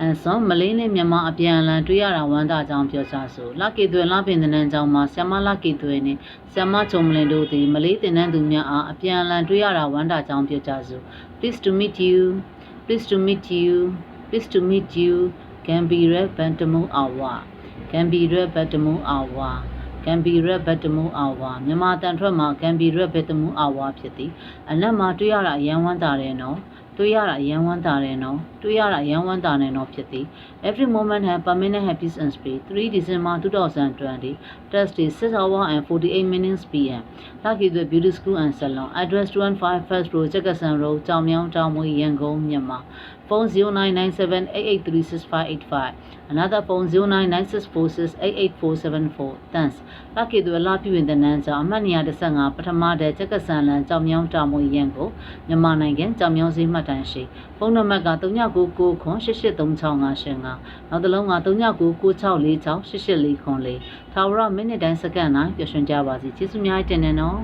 အဲဆိုမလေးနဲ့မြန်မာအပြန်အလှန်တွေ့ရတာဝမ်းသာကြောင်းပြောကြဆိုလကီသွေလပင်တနန်းကြောင်းမှာဆ iam မလကီသွေနှင့်ဆ iam မချုံမလင်တို့သည်မလေးတင်နန်းသူများအားအပြန်အလှန်တွေ့ရတာဝမ်းသာကြောင်းပြောကြဆို please to meet you please to meet you please to meet you Gambira Bantamu Awa Gambira Bantamu Awa Gambira Bantamu Awa မြန်မာတန်ထွက်မှာ Gambira Bantamu Awa ဖြစ်သည်အနက်မှာတွေ့ရတာအရန်ဝမ်းသာတယ်နော် တွေ့ရတာအရန်ဝမ်းသာတယ်နော်တွေ့ရတာအရန်ဝမ်းသာတယ်နော်ဖြစ်သည် every moment have permanent happy and speed 3 December 2020 Thursday 6 hour and 48 minutes pm Lucky the Beauty School and Salon address 215 First Road Jackasan Road ကြောင်မြောင်းတောင်မွေရန်ကုန်မြန်မာ phone 0997883585 another phone 099646884474 thanks Lucky the လာပြည့်ဝင်တဲ့နန်းကြောင်အမှတ်215ပထမတဲ့ကြက်ကဆန်လန်ကြောင်မြောင်းတောင်မွေရန်ကုန်မြန်မာနိုင်ငံကြောင်မြောင်းစည်းမှတ်တမ်းရှိဖုန်းနံပါတ်က3999ခွန်883655နောက်တစ်လုံးက399966468844ထာဝရမိနစ်တိုင်းစက္ကန့်တိုင်းပြည့်ရွှင်ကြပါစီကျေးဇူးများတင်နေနော်